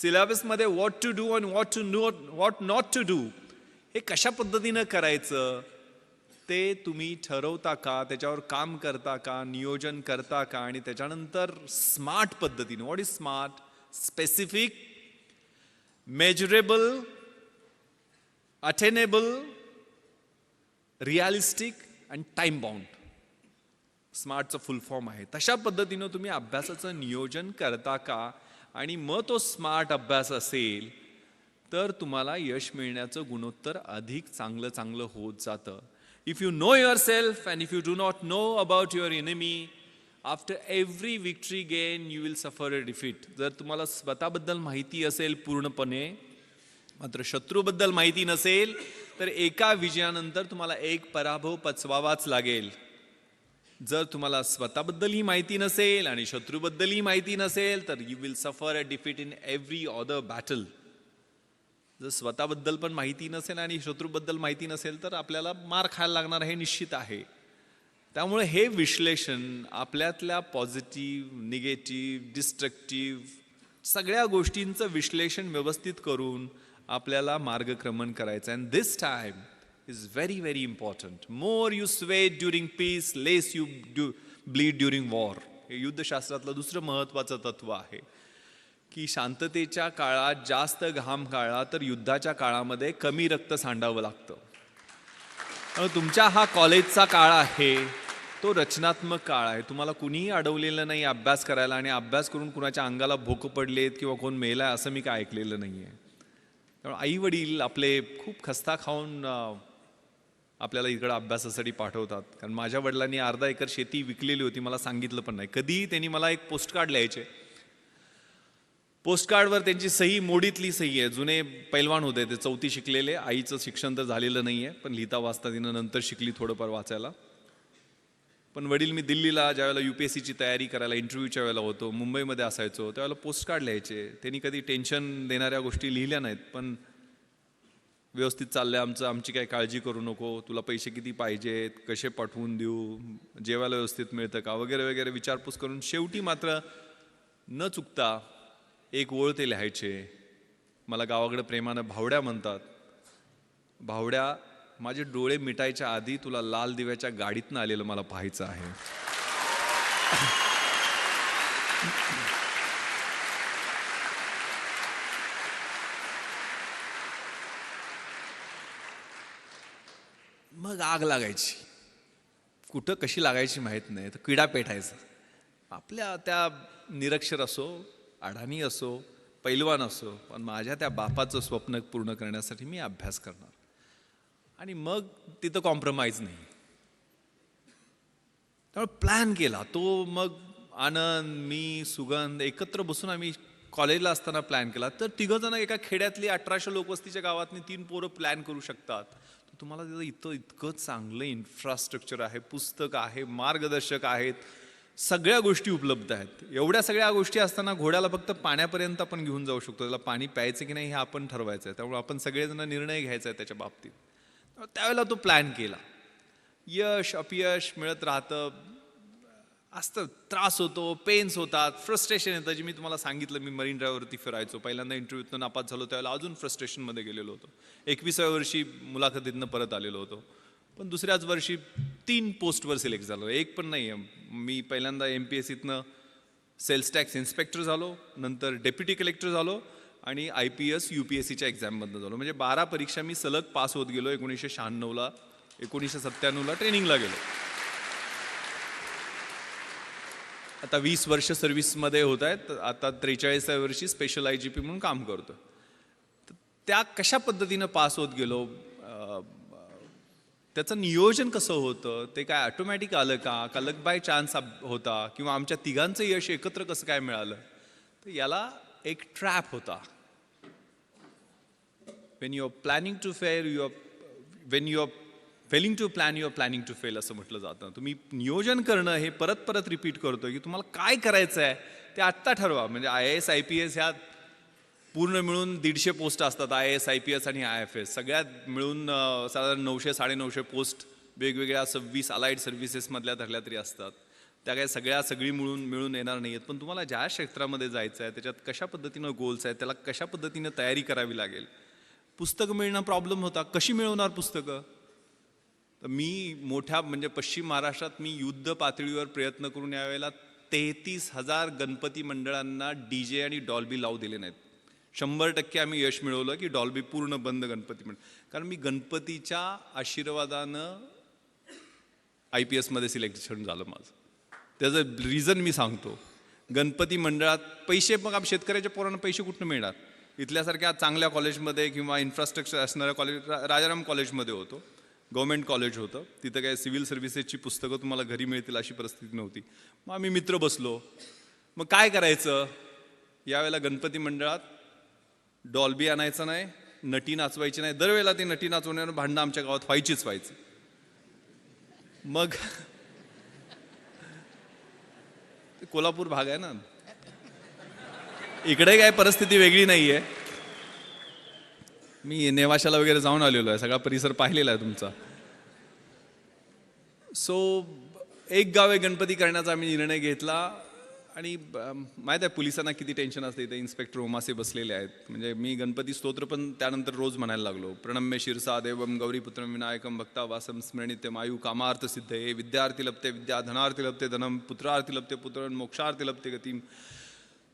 सिलेबसमध्ये what to do and what to know what not to do हे कशा पद्धतीनं करायचं? ते तुम्ही ठरवता का? त्याच्यावर काम करता का? नियोजन करता का? आणि त्याच्यानंतर स्मार्ट पद्धतीनं what is smart specific measurable attainable realistic and time bound स्मार्टचं full form आहे. तशा पद्धतीनं तुम्ही अभ्यासाचं नियोजन करता का? आणि मग तो स्मार्ट अभ्यास असेल तर तुम्हाला यश मिळण्याचं गुणोत्तर अधिक चांगलं चांगलं होत जातं. If you know yourself and if you do not know about your enemy after every victory gain you will suffer a defeat जर तुम्हाला स्वतःबद्दल माहिती असेल पूर्णपणे मात्र शत्रूबद्दल माहिती नसेल तर एका विजयानंतर तुम्हाला एक पराभव पचवावाच लागेल. जर तुम्हाला स्वतःबद्दलही माहिती नसेल आणि शत्रूबद्दलही माहिती नसेल तर you will suffer a defeat in every other battle जर स्वतःबद्दल पण माहिती नसेल आणि शत्रूबद्दल माहिती नसेल तर आपल्याला मार खायला लागणार हे निश्चित आहे. त्यामुळे हे विश्लेषण आपल्यातल्या पॉझिटिव्ह निगेटिव्ह डिस्ट्रक्टिव्ह सगळ्या गोष्टींचं विश्लेषण व्यवस्थित करून आपल्याला मार्गक्रमण करायचं and this time is very very important more you sweat during peace less you do bleed during war हे युद्धशास्त्रातलं दुसरं महत्त्वाचं तत्व आहे की शांततेच्या काळात जास्त घाम काळा तर युद्धाच्या काळामध्ये कमी रक्त सांडावं लागतं. तुमच्या हा कॉलेजचा काळ आहे तो रचनात्मक काळ आहे. तुम्हाला कुणीही अडवलेलं नाही अभ्यास करायला आणि अभ्यास करून कुणाच्या अंगाला भोक पडलेत किंवा कोण मेला असं मी काय ऐकलेलं नाही आहे त्यामुळे आई वडील आपले खूप खस्ता खाऊन आपल्याला इकडं अभ्यासासाठी पाठवतात. कारण माझ्या वडिलांनी अर्धा एकर शेती विकलेली होती मला सांगितलं पण नाही. कधीही त्यांनी मला एक पोस्टकार्ड लिहायचे. पोस्टकार्डवर त्यांची सही मोडीतली सही आहे. जुने पैलवान होते ते चौथी शिकलेले. आईचं शिक्षण तर झालेलं नाही आहे पण लिहिता वाचता तिनं नंतर शिकली थोडंफार वाचायला. पण वडील मी दिल्लीला ज्यावेळेला यू पी एस सीची तयारी करायला इंटरव्ह्यूच्या वेळेला होतो मुंबईमध्ये असायचो त्यावेळेला पोस्टकार्ड लिहायचे. त्यांनी कधी टेन्शन देणाऱ्या गोष्टी लिहिल्या नाहीत पण व्यवस्थित चाललं आहे आमचं आमची काही काळजी करू नको तुला पैसे किती पाहिजेत कसे पाठवून देऊ जेवायला व्यवस्थित मिळतं का वगैरे वगैरे विचारपूस करून शेवटी मात्र न चुकता एक ओळ ते लिहायचे. मला गावाकडे प्रेमानं भावड्या म्हणतात. भावड्या माझे डोळे मिटायच्या आधी तुला लाल दिव्याच्या गाडीतनं आलेलं मला पाहायचं आहे. मग आग लागायची. कुठं कशी लागायची माहीत नाही. तर किडा पेटायचा. आपल्या त्या निरक्षर असो अडाणी असो पैलवान असो पण माझ्या त्या बापाचं स्वप्न पूर्ण करण्यासाठी मी अभ्यास करणार. आणि मग तिथं कॉम्प्रोमाइज नाही. त्यामुळे प्लॅन केला. तो मग आनंद मी सुगंध एकत्र बसून आम्ही कॉलेजला असताना प्लॅन केला. तर तिघं जण एका खेड्यातली अठराशे लोकवस्तीच्या गावातनी तीन पोरं प्लॅन करू शकतात. तुम्हाला तिथं इथं इतकं चांगलं इन्फ्रास्ट्रक्चर आहे पुस्तक आहे मार्गदर्शक आहेत सगळ्या गोष्टी उपलब्ध आहेत. एवढ्या सगळ्या गोष्टी असताना घोड्याला फक्त पाण्यापर्यंत आपण घेऊन जाऊ शकतो. त्याला पाणी प्यायचं की नाही हे आपण ठरवायचं आहे. त्यामुळे आपण सगळेजण निर्णय घ्यायचा आहे त्याच्या बाबतीत. त्यावेळेला तो प्लॅन केला. यश अपयश मिळत राहतं. असतं त्रास होतो पेन्स होतात फ्रस्ट्रेशन येतं. जे मी तुम्हाला सांगितलं मी मरीन ड्रायव्हरवरती फिरायचो. पहिल्यांदा इंटरव्ह्यूतनं नापास झालो त्यावेळेला अजून फ्रस्ट्रेशनमध्ये गेलेलो होतो. एकविसाव्या वर्षी मुलाखतीतनं परत आलेलो होतो. पण दुसऱ्याच वर्षी तीन पोस्टवर सिलेक्ट झालो. एक पण नाही आहे मी पहिल्यांदा एम पी एस सीतनं सेल्स टॅक्स इन्स्पेक्टर झालो नंतर डेप्युटी कलेक्टर झालो आणि I P S U P S सीच्या एक्झाममधनं झालो. म्हणजे बारा परीक्षा मी सलग पास होत गेलो एकोणीसशे शहाण्णवला एकोणीसशे सत्त्याण्णवला ट्रेनिंगला गेलो. आता वीस वर्ष सर्व्हिसमध्ये होत आहेत. आता त्रेचाळीसाव्या वर्षी स्पेशल आय जी पी म्हणून काम करतो त्या कशा पद्धतीनं पास होत गेलो? त्याचं नियोजन कसं होतं? ते काय ऑटोमॅटिक आलं का? का लक बाय चान्स होता? किंवा आमच्या तिघांचं यश एकत्र कसं काय मिळालं? तर याला एक ट्रॅप होता. When you are planning to fail you are when you are failing to plan your planning to fail असं म्हटलं जातं. तुम्ही नियोजन करणं हे परत परत रिपीट करतो की तुम्हाला काय करायचं आहे ते आत्ता ठरवा. म्हणजे I S I P S ह्या पूर्ण मिळून दीडशे पोस्ट असतात I S I P S आणि आय एफ एस सगळ्यात मिळून साधारण नऊशे साडेनऊशे पोस्ट वेगवेगळ्या सव्वीस अलाइड सर्व्हिसेसमधल्या धरल्या तरी असतात. त्या काय सगळ्या सगळी मिळून मिळून येणार नाही आहेत पण तुम्हाला ज्या क्षेत्रामध्ये जायचं आहे त्याच्यात कशा पद्धतीनं गोल्स आहेत त्याला कशा पद्धतीनं तयारी करावी लागेल? पुस्तकं मिळणं प्रॉब्लेम होता. कशी मिळवणार पुस्तकं? तर मी मोठ्या म्हणजे पश्चिम महाराष्ट्रात मी युद्ध पातळीवर प्रयत्न करून यावेळेला तेहतीस हजार गणपती मंडळांना डी जे आणि डॉल्बी लावू दिले नाहीत. शंभर टक्के आम्ही यश मिळवलं की डॉल्बी पूर्ण बंद गणपती मंडळ. कारण मी गणपतीच्या आशीर्वादानं आय पी एसमध्ये सिलेक्शन झालं माझं. त्याचं रिझन मी सांगतो. गणपती मंडळात पैसे मग आम्ही शेतकऱ्याच्या पोरांना पैसे कुठनं मिळणार? इथल्यासारख्या चांगल्या कॉलेजमध्ये किंवा इन्फ्रास्ट्रक्चर असणाऱ्या कॉलेज राजाराम कॉलेजमध्ये होतो. गव्हर्मेंट कॉलेज होतं. तिथं काय सिव्हिल सर्व्हिसेसची पुस्तकं तुम्हाला घरी मिळतील अशी परिस्थिती नव्हती. मग आम्ही मित्र बसलो. मग काय करायचं? यावेळेला गणपती मंडळात डॉल्बी आणायचं नाही नटी नाचवायची नाही. दरवेळेला ती नटी नाचवण्यावर भांडणं आमच्या गावात व्हायचीच व्हायची. मग ते कोल्हापूर भाग आहे ना. इकडे काय परिस्थिती वेगळी नाही आहे मी नेवाशाला वगैरे जाऊन आलेलो आहे. सगळा परिसर पाहिलेला आहे तुमचा. सो एक गाव गणपती करण्याचा आम्ही निर्णय घेतला. आणि माहीत आहे पोलिसांना किती टेन्शन असते इथे. इन्स्पेक्टर ओमासे बसलेले आहेत. म्हणजे मी गणपती स्तोत्र पण त्यानंतर रोज म्हणायला लागलो. प्रणम्य शिरसा देवम गौरीपुत्रम विनायकम भक्ता वासम स्मरणित्यम मायू कामार्थ सिद्धे विद्यार्थी लपते विद्या धनार्थी लपते धनम पुत्रार्थी लपते पुत्र मोक्षार्थी लपते गतीम.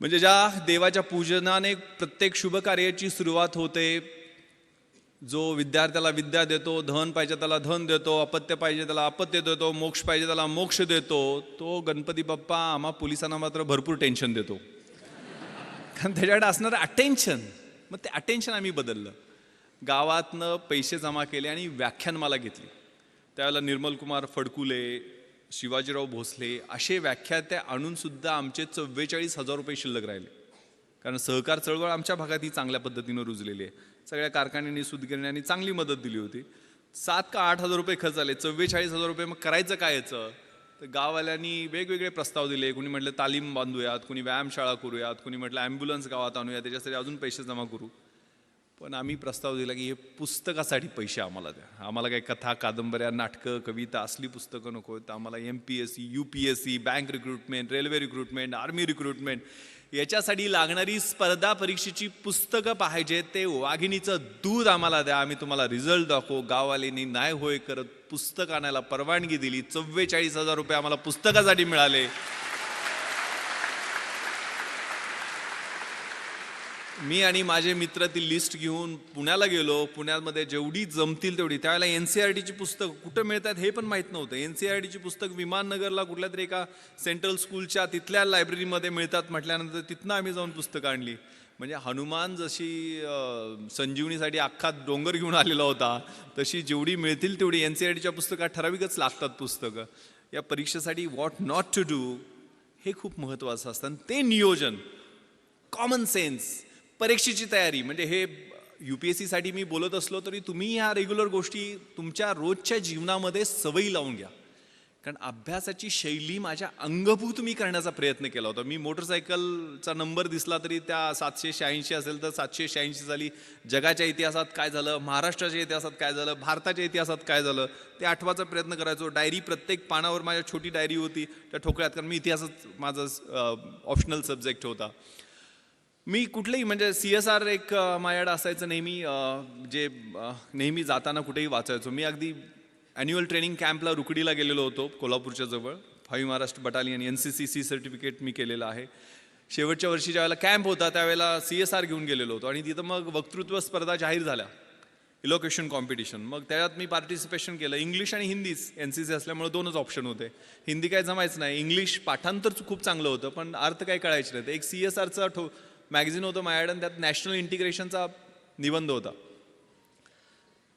म्हणजे ज्या देवाच्या पूजनाने प्रत्येक शुभ कार्याची सुरुवात होते जो विद्यार्थ्याला विद्या देतो धन पाहिजे त्याला धन देतो अपत्य पाहिजे त्याला अपत्य देतो मोक्ष पाहिजे त्याला मोक्ष देतो तो गणपती बाप्पा आम्हा पोलिसांना मात्र भरपूर टेन्शन देतो. कारण त्याच्याकडे असणारं अटेन्शन मग ते अटेन्शन आम्ही बदललं. गावातनं पैसे जमा केले आणि व्याख्यानमाला घेतली. त्यावेळेला निर्मलकुमार फडकुले शिवाजीराव भोसले असे व्याख्याते आणूनसुद्धा आमचे चव्वेचाळीस हजार रुपये शिल्लक राहिले. कारण सहकार चळवळ आमच्या भागात ही चांगल्या पद्धतीनं रुजलेली आहे. सगळ्या कारखान्यांनी सुतगिरण्यांनी चांगली मदत दिली होती. सात का आठ हजार रुपये खर्च आले चव्वेचाळीस हजार रुपये मग करायचं काय याचं? तर गाववाल्यांनी वेगवेगळे प्रस्ताव दिले कुणी म्हटलं तालीम बांधूयात कुणी व्यायामशाळा करूयात कुणी म्हटलं ॲम्ब्युलन्स गावात आणूया त्याच्यासाठी अजून पैसे जमा करू. पण आम्ही प्रस्ताव दिला की हे पुस्तकासाठी पैसे आम्हाला द्या. आम्हाला काही कथा कादंबऱ्या नाटकं कविता असली पुस्तकं नको आहेत. आम्हाला M P S C U P S C bank recruitment railway recruitment army recruitment याच्यासाठी लागणारी स्पर्धा परीक्षेची पुस्तकं पाहिजे ते वाघिणीचं दूध आम्हाला द्या. आम्ही तुम्हाला रिझल्ट दाखवू. गाववाल्यांनी नाही होय करत पुस्तक आणायला परवानगी दिली. चव्वेचाळीस हजार रुपये आम्हाला पुस्तकासाठी मिळाले. मी आणि माझे मित्र ती लिस्ट घेऊन पुण्याला गेलो. पुण्यामध्ये जेवढी जमतील तेवढी. त्यावेळेला एन सी आर टीची पुस्तक कुठं मिळतात हे पण माहीत नव्हतं. एन सी आर टीची पुस्तक विमाननगरला कुठल्या तरी एका सेंट्रल स्कूलच्या तिथल्या लायब्ररीमध्ये मिळतात म्हटल्यानंतर तिथनं आम्ही जाऊन पुस्तकं आणली. म्हणजे हनुमान जशी संजीवनीसाठी अख्खा डोंगर घेऊन आलेला होता तशी जेवढी मिळतील तेवढी एन सी आर टीच्या पुस्तकात ठराविकच लागतात पुस्तकं. या परीक्षेसाठी व्हॉट नॉट टू डू हे खूप महत्त्वाचं असतं. आणि ते नियोजन कॉमन सेन्स परीक्षेची तयारी. म्हणजे हे यू पी एस सीसाठी मी बोलत असलो तरी तुम्ही ह्या रेग्युलर गोष्टी तुमच्या रोजच्या जीवनामध्ये सवयी लावून घ्या. कारण अभ्यासाची शैली माझ्या अंगभूत मी करण्याचा प्रयत्न केला होता. मी मोटरसायकलचा नंबर दिसला तरी त्या सातशे शहाऐंशी असेल तर सातशे शहाऐंशी झाली जगाच्या इतिहासात काय झालं महाराष्ट्राच्या इतिहासात काय झालं भारताच्या इतिहासात काय झालं ते आठवाचा प्रयत्न करायचो. डायरी प्रत्येक पानावर माझ्या छोटी डायरी होती त्या ठोकळ्यात. कारण मी इतिहासच माझं ऑप्शनल सब्जेक्ट होता. मी कुठलंही म्हणजे सी एस आर एक माझ्याकडे असायचं नेहमी जे नेहमी जाताना कुठेही वाचायचो. मी अगदी ॲन्युअल ट्रेनिंग कॅम्पला रुकडीला गेलेलो होतो कोल्हापूरच्या जवळ. Five Maharashtra battalion N C C C certificate मी केलेलं आहे. शेवटच्या वर्षी ज्यावेळेला कॅम्प होता त्यावेळेला सी एस आर घेऊन गेलेलो होतो. आणि तिथं मग वक्तृत्व स्पर्धा जाहीर झाल्या. इलोकेशन कॉम्पिटिशन मग त्याच्यात मी पार्टिसिपेशन केलं. इंग्लिश आणि हिंदीच एन सी सी असल्यामुळे दोनच ऑप्शन होते. हिंदी काय जमायचं नाही. इंग्लिश पाठांतर खूप चांगलं होतं पण अर्थ काय कळायचे नाही एक सी एस आरचा ठो मॅगझिन होतं माझ्याकडे त्यात नॅशनल इंटिग्रेशनचा निबंध होता.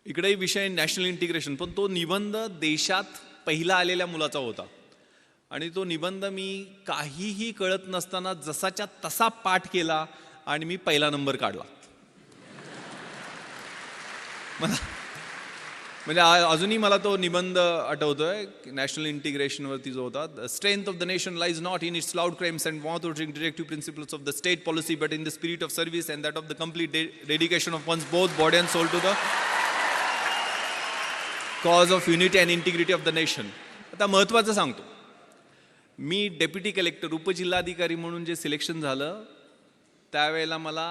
इकडेही विषय नॅशनल इंटिग्रेशन पण तो निबंध देशात पहिला आलेल्या मुलाचा होता. आणि तो निबंध मी काहीही कळत नसताना जसाच्या तसा पाठ केला आणि मी पहिला नंबर काढला. मला म्हणजे अजूनही मला तो निबंध आठवतोय नॅशनल इंटिग्रेशनवरती जो होता. Strength of the nation lies not in its loud crimes and want directive principles of the state policy but in the spirit of service and that of the complete dedication of one's both body and soul to the cause of unity and integrity of the nation आता महत्त्वाचं सांगतो. मी deputy collector उपजिल्हाधिकारी म्हणून जे selection झालं त्यावेळेला मला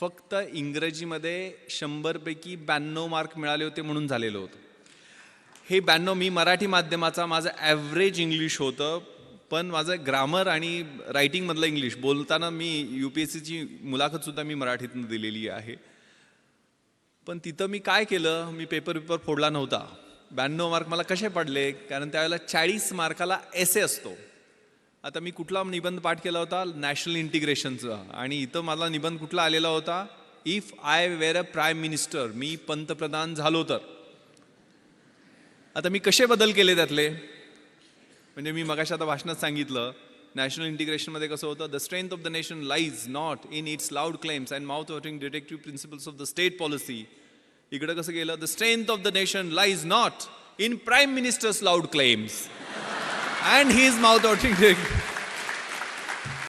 फक्त इंग्रजीमध्ये शंभरपैकी ब्याण्णव मार्क मिळाले होते म्हणून झालेलं होतं. हे ब्याण्णव मी मराठी माध्यमाचा माझं ॲव्हरेज इंग्लिश होतं पण माझं ग्रामर आणि रायटिंगमधलं इंग्लिश बोलताना मी यू पी एस सीची मुलाखतसुद्धा मी मराठीतून दिलेली आहे. पण तिथं मी काय केलं? मी पेपर पेपर फोडला नव्हता. ब्याण्णव मार्क मला कसे पडले? कारण त्यावेळेला चाळीस मार्काला एसे असतो. आता मी कुठला निबंध पाठ केला होता? नॅशनल इंटिग्रेशनचा आणि इथं मला निबंध कुठला आलेला होता? If I were a prime minister मी पंतप्रधान झालो तर. आता मी कसे बदल केले त्यातले? म्हणजे मी मगाशी आता भाषणात सांगितलं नॅशनल इंटिग्रेशनमध्ये कसं होतं? The strength of the nation lies not in its loud claims and mouth watering detective principles of the state policy इकडं कसं गेलं the strength of the nation lies not in prime minister's loud claims and he is mouth watering